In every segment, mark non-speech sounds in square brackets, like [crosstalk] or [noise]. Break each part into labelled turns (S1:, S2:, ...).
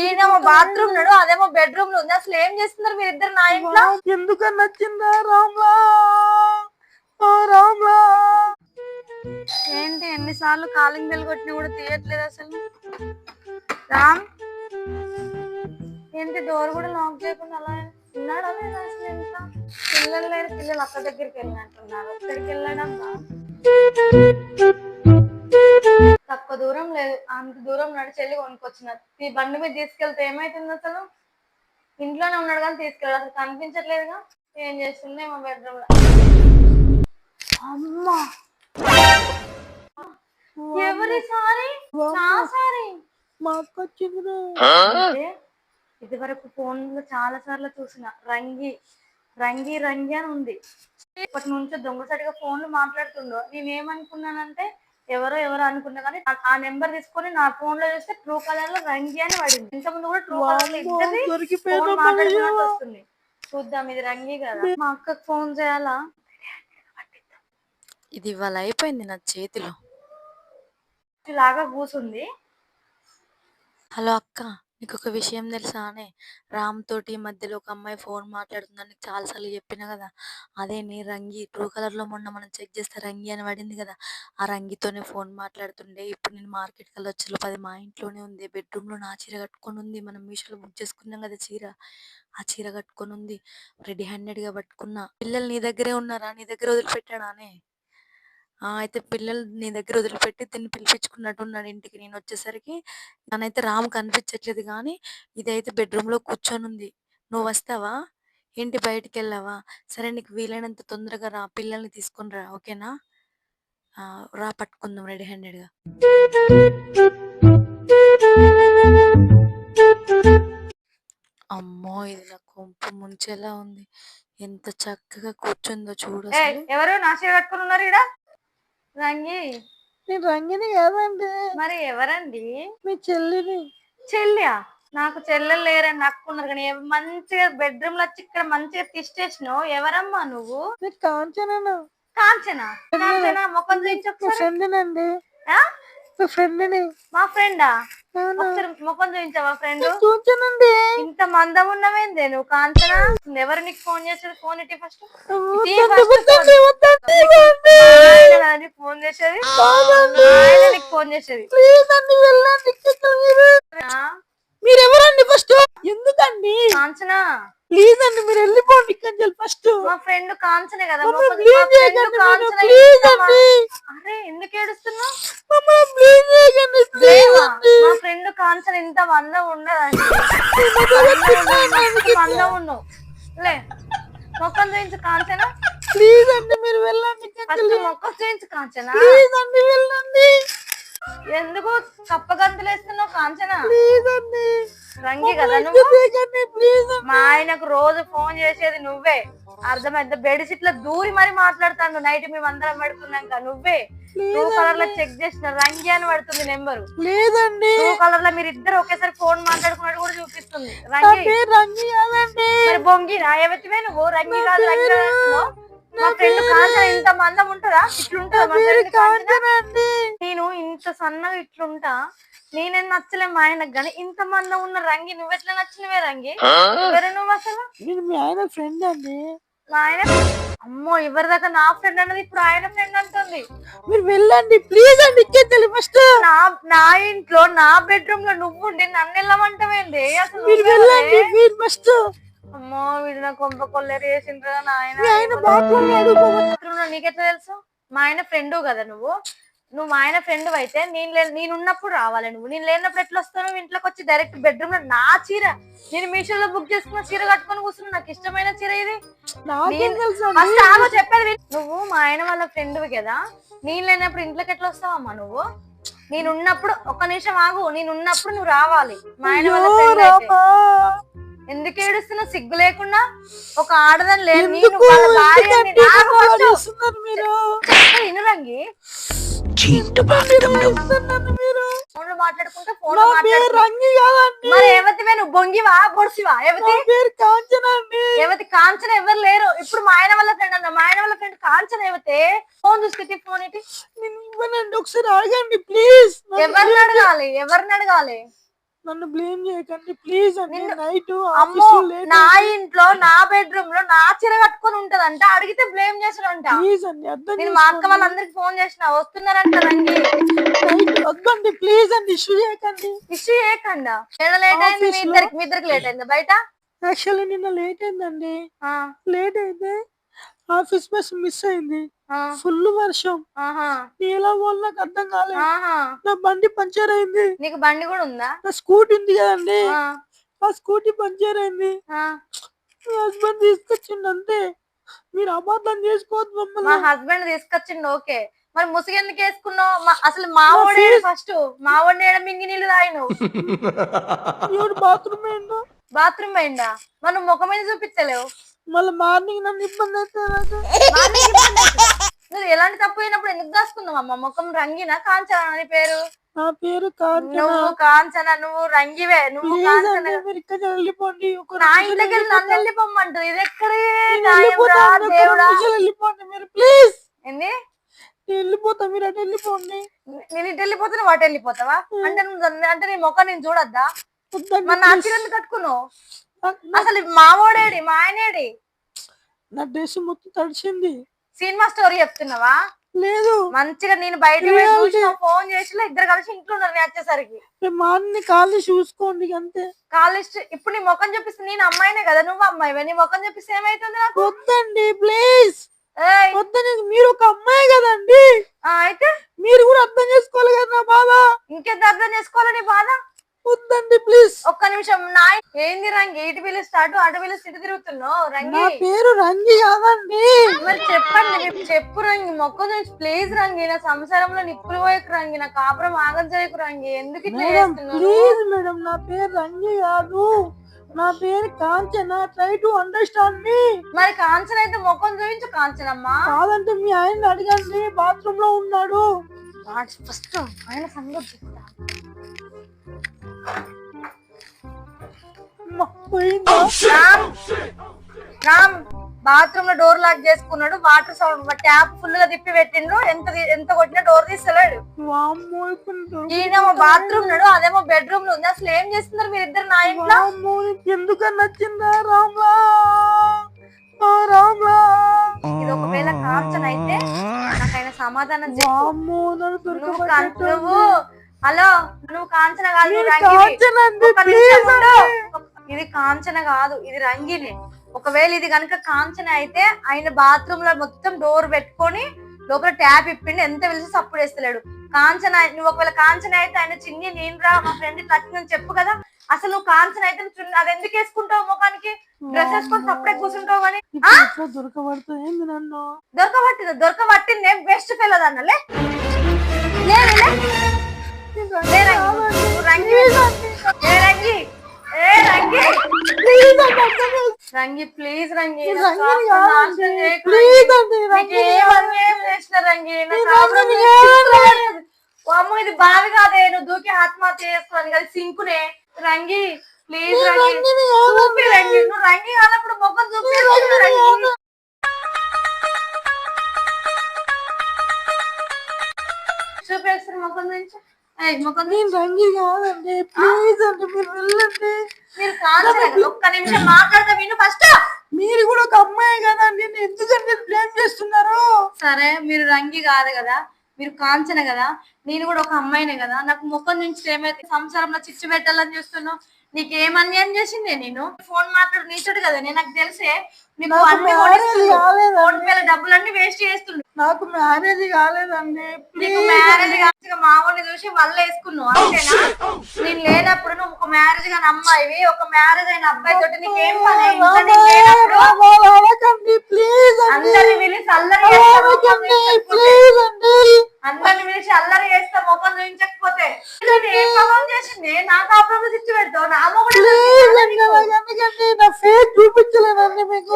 S1: ఈయనేమో బాత్రూమ్ నాడు అదేమో బెడ్రూమ్లో ఉంది. అసలు ఏం చేస్తున్నారు మీరు ఇద్దరు నా ఇంట్లో?
S2: ఎందుకని నచ్చిందా రామ్లా? రామ్లా!
S1: ఏంటి ఎన్నిసార్లు కాలింగ్ బెల్ కొట్టినా కూడా తీయట్లేదు అసలు? రామ్? ఏంటి డోర్ కూడా లాక్ చేయకుండా అలా ఉన్నాడా లేదా అసలు ఇంట్లో పిల్లలు లేరు పిల్లలు అక్క దగ్గరికి వెళ్ళినట్టున్నారు. అక్కడికి వెళ్ళాడమ్మా తక్కువ దూరం లేదు. అంత దూరం నడిచి వెళ్ళి కొనుక్కొచ్చిన. ఈ బండి మీద తీసుకెళ్తే ఏమైతుంది అసలు? ఇంట్లోనే ఉన్నాడు కానీ తీసుకెళ్ళాడు. అసలు కనిపించట్లేదుగా. ఏం చేస్తుంది మా బెడ్రూమ్లో అమ్మా! ఎవరి సారీ? నా సారీ?
S2: మా అక్క
S1: అంటే ఇది వరకు ఫోన్లో చాలా సార్లు చూసిన. రంగి రంగి రంగి అని ఉంది. ఇప్పటి నుంచి దొంగసాటిగా ఫోన్లు మాట్లాడుతుండో. నేను ఏమనుకున్నానంటే ఎవరో ఎవరో అనుకున్నా కానీ ఆ- నెంబర్ తీసుకొని నా ఫోన్లో చూస్తే ట్రూ కలర్లో రంగి అని పడింది. ఇంత ముందు కూడా ట్రూ కలర్లో ఫోన్ వస్తుంది. చూద్దాం ఇది రంగి కదా. మా అక్కకు ఫోన్ చేయాలా?
S3: ఇది ఇవాళ అయిపోయింది నా చేతిలో.
S1: లాగా కూసుంది.
S3: హలో అక్క. నీకు ఒక విషయం తెలుసా అనే? రామ్ తోటి మధ్యలో ఒక అమ్మాయి ఫోన్ మాట్లాడుతుందని చాలాసార్లు చెప్పిన కదా? అదే నీ రంగి? ట్రూ కలర్లో మొన్న మనం చెక్ చేస్తే రంగి అని పడింది కదా? ఆ రంగితోనే ఫోన్ మాట్లాడుతుండే. ఇప్పుడు నేను మార్కెట్కి వెళ్ళి వచ్చే పది మా ఇంట్లోనే ఉంది. బెడ్రూమ్లో నా చీర కట్టుకొని ఉంది. మనం మీషోలో బుక్ చేసుకున్నాం కదా చీర? ఆ చీర కట్టుకొని ఉంది. రెడీ హ్యాండెడ్గా పట్టుకున్నా. పిల్లలు నీ దగ్గరే ఉన్నారా? నీ దగ్గర వదిలిపెట్టాడా అనే? అయితే పిల్లలు నీ దగ్గర వదిలిపెట్టి దీన్ని పిలిపించుకున్నట్టు ఉన్నాడు ఇంటికి నేను వచ్చేసరికి. నన్నైతే రాము కనిపించట్లేదు కానీ ఇదైతే బెడ్రూమ్లో కూర్చొని ఉంది నువ్వు వస్తావా? ఏంటి బయటికి వెళ్ళావా సరే నీకు వీలైనంత తొందరగా రా పిల్లల్ని తీసుకొని రా ఓకేనా? రా పట్టుకుందాం రెడీ హ్యాండెడ్గా అమ్మో! ఇది నా కొంపు ముంచేలా ఉంది. ఎంత చక్కగా కూర్చుందో చూడు
S1: ఎవరు? నా చీర కట్టుకుని ఉన్నారు ఇక్కడ రంగి.
S2: నేను రంగిని కాదండి
S1: మరి ఎవరండి?
S2: మీ చెల్లిని.
S1: చెల్లియా? నాకు చెల్లెలు లేరని నక్కున్నారు కానీ ఎవ- మంచిగా బెడ్రూమ్లో వచ్చి ఇక్కడ మంచిగా తిష్టేసినావు ఎవరమ్మా నువ్వు?
S2: నీకు కాంచనా?
S1: కాంచనా కాంచనా? ముఖం చూపించి
S2: మీ
S1: ఒకసారి
S2: ఫ్రెండ్నండి
S1: ఆ?
S2: మీ ఫ్రెండ్ని
S1: మా ఫ్రెండా ఒకసారి ముఖం చూపించావా ఫ్రెండ్
S2: చూచానండి
S1: ఇంత మందం ఉన్నవేందే? నువ్వు కాంచనా? ఎవరు నీకు ఫోన్ చేసేది? ఫోన్ ఇట్టి ఫస్ట్ ఫోన్ చేసేది? నీకు ఫోన్ చేసేది?
S2: మీరెవరండి ఫస్ట్ ఎందుకండి?
S1: కాంచనా?
S2: ప్లీజ్ అండి మీరు వెళ్ళిపోండి ఇక్కడ ఫస్ట్
S1: మా ఫ్రెండ్ కాంచనే కదా
S2: ప్లీజ్ అండి.
S1: అరే ఎందుకు ఏడుస్తున్నావు
S2: మమ్మల్ని ప్లీజ్ చేయకండి ప్లీజ్
S1: లేవా?
S2: అండి
S1: మా కాంచన ఇంత మందం ఉండదండి. [laughs] మందం ఉన్నావు లే మొక్కం చూయించు కాంచన?
S2: ప్లీజ్ అండి మీరు వెళ్ళండి
S1: మొక్కం చూయించు కాంచన?
S2: ప్లీజ్ అండి వెళ్ళండి.
S1: ఎందుకు కప్పగంతులు వేస్తున్నావు కాంచన?
S2: ప్లీజ్ అండి.
S1: రంగి కదా నువ్వు? మా ఆయనకు రోజు ఫోన్ చేసేది నువ్వే. అర్థమైంది? బెడ్షీట్లో దూరి మరి మాట్లాడతాను నైట్ మేము అందరం పడుకున్నాక నువ్వే. బ్లూ కలర్లో చెక్ చేసిన రంగి అని పడుతుంది నెంబరు.
S2: అండి.
S1: బ్లూ కలర్లో మీరు ఇద్దరు ఒకేసారి ఫోన్ మాట్లాడుకున్నట్టు కూడా చూపిస్తుంది. రంగి.
S2: రంగి
S1: మరి బొంగి నా ఎవతివే నువ్వు? రంగి కాదు రంగి ఫ్రెండ్ కాంచన ఇంత మందం ఉంటుందా? నేను ఇంత సన్నగా ఇట్లుంటా? నేనేం నచ్చలే మా ఆయనకు గాని. ఇంత మందం ఉన్న రంగి నువ్వెట్లా నచ్చినవే రంగి? ఎవరు నువ్వు అసలు?
S2: నేను మీ ఆయన ఫ్రెండ్ అండి.
S1: మా ఆయన అమ్మో ఎవరి దాకా నా ఫ్రెండ్ అన్నది ఇప్పుడు ఆయన ఫ్రెండ్ అంటుంది.
S2: మీరు వెళ్ళండి ప్లీజ్ అండి ఇచ్చేది ఫస్ట్.
S1: నా నా ఇంట్లో నా బెడ్రూమ్లో నువ్వు ఉండి నన్ను వెళ్ళమంటావేంది? అసలు
S2: మీరు? వెళ్ళండి మీరు ఫస్ట్.
S1: అమ్మో వీడు నా కొంప కొల్లేరు నాయన.
S2: ఆయన
S1: బాత్రూమ్లో నీకెట్లా తెలుసు? మా ఆయన ఫ్రెండ్ కదా నువ్వు. నువ్వు మా ఆయన ఫ్రెండ్ అయితే నేను లే- నేను ఉన్నప్పుడు రావాలి నువ్వు. నేను లేనప్పుడు ఎట్లా వస్తావు నువ్వు ఇంట్లోకి వచ్చి డైరెక్ట్ బెడ్రూమ్లో నా చీర. నేను మీషోలో బుక్ చేసుకున్న చీర కట్టుకొని కూర్చున్నా నాకు ఇష్టమైన చీర ఇది. ఫస్ట్ ఆగో చెప్పేది. నువ్వు మా ఆయన వాళ్ళ ఫ్రెండ్ కదా నేను లేనప్పుడు ఇంట్లోకి ఎట్లా వస్తావమ్మా నువ్వు? నేను ఉన్నప్పుడు ఒక్క నిమిషం ఆగు నేను ఉన్నప్పుడు నువ్వు రావాలి. మా ఆయన వాళ్ళ అయితే. ఎందుకు ఏడుస్తున్నావు సిగ్గు లేకుండా ఒక ఆడదని లేదు నేను రంగి. మాట్లాడుకుంటే ఫోన్
S2: నా పేరు రంగి కాదండి.
S1: మరి ఎవతివే నువ్వు బొంగివా బొడిసివా?
S2: నా
S1: ఎవతి
S2: కాంచన
S1: ఎవతి కాంచన ఎవరు లేరు. ఇప్పుడు మా ఆయన వాళ్ళ ఫ్రెండ్ అన్న మా ఆయన వాళ్ళ ఫ్రెండ్ కాంచన ఎవతే ఫోన్ చూసుకుంటే ఫోన్
S2: ఇవ్వనండి ఒకసారి అడగండి ప్లీజ్.
S1: ఎవరిని అడగాలి? ఎవరిని అడగాలి?
S2: నన్ను బ్లేమ్ చేయకండి. ప్లీజ్ అండి నైట్
S1: నా ఇంట్లో నా బెడ్రూమ్లో నా చీర కట్టుకొని ఉంటదంట. అడిగితే బ్లేమ్ చేసాడంట
S2: ప్లీజ్ అండి అర్థం
S1: నేను మా అక్క వాళ్ళందరికి ఫోన్ చేసిన వస్తున్నారంట రండి.
S2: నైట్ వద్దండి ప్లీజ్ అండి ఇష్యూ చేయకండి.
S1: ఇష్యూ చేయకుండా? లేట్ అయింది మీ ఇద్దరికి? మీ ఇద్దరికి లేట్ అయింది? బయట?
S2: యాక్చువల్లీ నిన్న లేట్ అయిందండి.
S1: ఆ,
S2: లేట్ అయితే ఆఫీస్ బస్ మిస్ అయింది.
S1: ఆ,
S2: ఫుల్ వర్షం. ఎలా పోవాలి నాకు అర్థం కాలేదు. నా బండి పంచర్ అయింది.
S1: నీకు బండి కూడా ఉందా?
S2: నా స్కూటీ ఉంది కదండి.
S1: ఆ,
S2: స్కూటీ పంచర్ అయింది. హస్బెండ్ తీసుకొచ్చిండు అంతే. మీరు అబద్ధం చేసుకోవద్దు
S1: మా
S2: మమ్మల్ని
S1: హస్బెండ్ తీసుకొచ్చిండు ఓకే. మరి ముసుగు ఎందుకు వేసుకున్నావు? అసలు మా
S2: నా
S1: ఓడే
S2: face-
S1: ఫస్ట్. మా ఓడి మింగి నీళ్ళు తాగిను
S2: ఎవరు బాత్రూమ్ ఏంటో
S1: బాత్రూమ్ పోయిందా మనం ముఖం మీద చూపిస్తలేవు
S2: మళ్ళీ మార్నింగ్ నన్ను ఇబ్బంది
S1: అవుతుందా? నువ్వు ఎలాంటి తప్పు అయినప్పుడు ఎందుకు దాచుకున్నావు అమ్మ? ముఖం రంగిన కాంచన అని పేరు?
S2: నా పేరు కాంచన.
S1: నువ్వు కాంచన నువ్వు రంగివే నువ్వు
S2: ప్లీజ్
S1: కాంచన
S2: అండి మీరు ఇక్కడ వెళ్ళిపోండి.
S1: నా వెళ్ళి నన్ను. వెళ్ళిపోమ్మంటారు ఇది ఎక్కడే? దేవుడా?
S2: వెళ్ళిపోండి మీరు ప్లీజ్.
S1: ఏంది?
S2: నేను వెళ్ళిపోతా మీరు అటు వెళ్ళిపోండి.
S1: నేను ఇటు వెళ్ళిపోతే నువ్వు అటు వెళ్ళిపోతావా? అంటే నువ్వు అంటే నీ ముఖం నేను చూడొద్దా?
S2: వద్దండి,
S1: మరి నా
S2: please.
S1: చీర ఎందుకు కట్టుకున్నావు? అసలు మావోడేడి మా ఆయనేడి.
S2: నా డ్రెస్ మొత్తం తడిచింది.
S1: సినిమా స్టోరీ చెప్తున్నావా?
S2: లేదు.
S1: మంచిగా నేను బయట? ఫోన్ చేసి ఇద్దరు కలిసి ఇంట్లో ఉన్నారు నేను వచ్చేసరికి
S2: రేపు మార్నింగ్ కాళ్ళు చూసుకోండి అంతే.
S1: కాలేజ్ ఇప్పుడు నీ ముఖం చూపిస్తే నేను అమ్మాయినే కదా నువ్వు అమ్మాయివే నీ ముఖం చూపిస్తే ఏమైతుంది నాకు?
S2: వద్దండి ప్లీజ్. వద్దని మీరు ఒక అమ్మాయి కదండి.
S1: అయితే?
S2: మీరు కూడా అర్థం చేసుకోవాలి కదా నా బాధ.
S1: ఇంకెంత అర్థం చేసుకోవాలి నీ బాధ?
S2: వద్దండి ప్లీజ్.
S1: ఒక్క నిమిషం నా ఏంది రంగి? ఇటు పిలుస్తా అటు అటు పిలుస్తూ ఇటు తిరుగుతున్నావు
S2: నా
S1: రంగి
S2: పేరు రంగి కాదండి.
S1: మరి చెప్పండి మీరు చెప్పు రంగి మొక్క నుంచి ప్లీజ్ రంగి నా సంసారంలో నిప్పులు పోయకు రంగి నా కాపురం ఆగం చేయకు రంగి ఎందుకు ఇట్లా
S2: మేడం
S1: చేస్తున్నావు
S2: ప్లీజ్ మేడం నా పేరు రంగి కాదు. నా పేరు Kanchana try to understand me
S1: మరి కాంచన అయితే ముఖం చూపించు కాంచనమ్మా.
S2: కాదంటే మీ ఆయన అడగండి బాత్రూమ్లో ఉన్నాడు
S1: ఫస్ట్ ఆయన సంగతి చెప్తా. రామ్. రామ్ బాత్రూమ్లో డోర్ లాక్ చేసుకున్నాడు వాటర్ సౌండ్ ట్యాప్ ఫుల్గా తిప్పి పెట్టిండు ఎంత ఎంత కొట్టినా డోర్ తీస్తలేడు.
S2: దొరుకుతుందా?
S1: ఈయనేమో బాత్రూమ్ నాడు అదేమో బెడ్రూమ్లో ఉంది అసలు ఏం చేస్తున్నారు మీరు ఇద్దరు నా ఇంట్లో?
S2: ఎందుకని నచ్చిందా రామ్లా? రామ్లా?
S1: ఇది ఒకవేళ కాంచన అయితే నాకైనా సమాధానం చెప్పు. నువ్వు హలో నువ్వు కాంచన కాదు. ఇది కాంచన కాదు ఇది రంగిని. ఒకవేళ ఇది కనుక కాంచన అయితే ఆయన బాత్రూమ్లో మొత్తం డోర్ పెట్టుకొని లోపల ట్యాప్ ఇప్పిండి ఎంత పిలిచి సప్పుడు వేస్తలేడు. కాంచన నువ్వు ఒకవేళ కాంచన అయితే ఆయన చిన్ని నేను రా మా ఫ్రెండ్ తట్టినని చెప్పు కదా. అసలు నువ్వు కాంచన అయితే అది ఎందుకు వేసుకుంటావు ముఖానికి? డ్రెస్ వేసుకొని సప్పుడే కూర్చుంటావు
S2: ఎట్లా దొరకబడుతుంది నన్ను?
S1: దొరకబట్టింది? దొరకబట్టింది బెస్ట్ ఫెయిల్ అన్నలే లే. లే, లే. లే. రంగి నువ్వు రంగి. ఏ రంగి? ఏ రంగి?
S2: ప్లీజ్.
S1: రంగి. అమ్మ ఇది బావి కాదే. నువ్వు దూకి ఆత్మహత్య చేసుకోవాలి కదా సింకునే. రంగి ప్లీజ్ రంగి. చూపి రంగి. నువ్వు రంగి కానప్పుడు మొక్కలు చూపి రంగి. చూపి ఒకసారి నుంచి.
S2: నేను రంగి కాదండి ప్లీజ్ అండి మీరు వెళ్ళండి.
S1: మీరు కాదు ఒక్క నిమిషం మాట్లాడతా విను ఫస్ట్.
S2: మీరు కూడా ఒక అమ్మాయి కదండి ఎందుకంటే బ్లేమ్ చేస్తున్నారు?
S1: సరే మీరు రంగి కాదు కదా మీరు కాంచన కదా నేను కూడా ఒక అమ్మాయినే కదా నాకు ముఖం నుంచి ఏమైతే సంసారంలో చిచ్చు పెట్టాలని చూస్తున్నావు నీకు ఏం అన్యాయం చేసిందే నేను? ఫోన్ మాట్లాడు నీతోటి కదా నేను నాకు తెలిసే నీకు అన్ని. ఫోన్ పేల డబ్బులన్నీ వేస్ట్ చేస్తుండు
S2: నాకు మ్యారేజ్ కాలేదండి
S1: నీకు మ్యారేజ్ కాగా మామూలు చూసి వల్ల వేసుకున్నావు అంతేనా? నేను లేనప్పుడు నువ్వు ఒక మ్యారేజ్ కాని అమ్మాయివి ఒక మ్యారేజ్ అయిన అబ్బాయి తోటి నీకేం పని? నేను లేనప్పుడు
S2: అండి.
S1: అందరిని పిలిచి అల్లరి అందరిని పిలిచి అల్లరి చేస్తా ముఖం చూపించకపోతే. నేను ఏం పాపం చేసింది? నా కాపురం తెచ్చి పెడతావు నా మొగుడు
S2: ఫేస్ మీకు.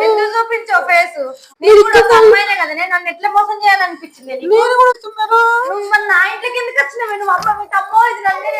S1: ఎందుకు చూపించావు ఫేస్ నేను కూడా ఒక అమ్మాయినే కదా నేను నన్ను ఎట్లా మోసం
S2: వస్తున్నారు
S1: నువ్వు మన నా ఇంట్లోకి ఎందుకు వచ్చినావు? నువ్వు అమ్మ మీ తమ్మో ఇది నన్నే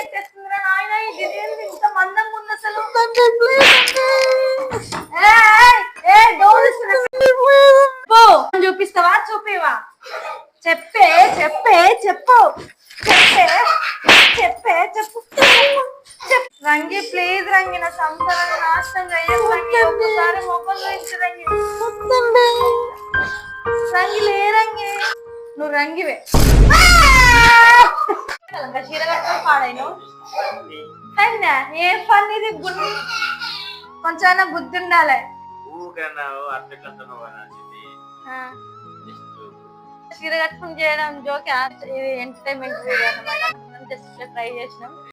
S1: ఇంకా చీర కట్టుకొని పాడాను అయినా ఏ పని ఇది గుడ్ కొంచెం బుద్ధి ఉండాలి. చీర కట్టుకుని చేయడం జోక్ ఇది ఎంటర్టైన్మెంట్ వీడియో అనమాట జస్ట్ ట్రై చేసినాం.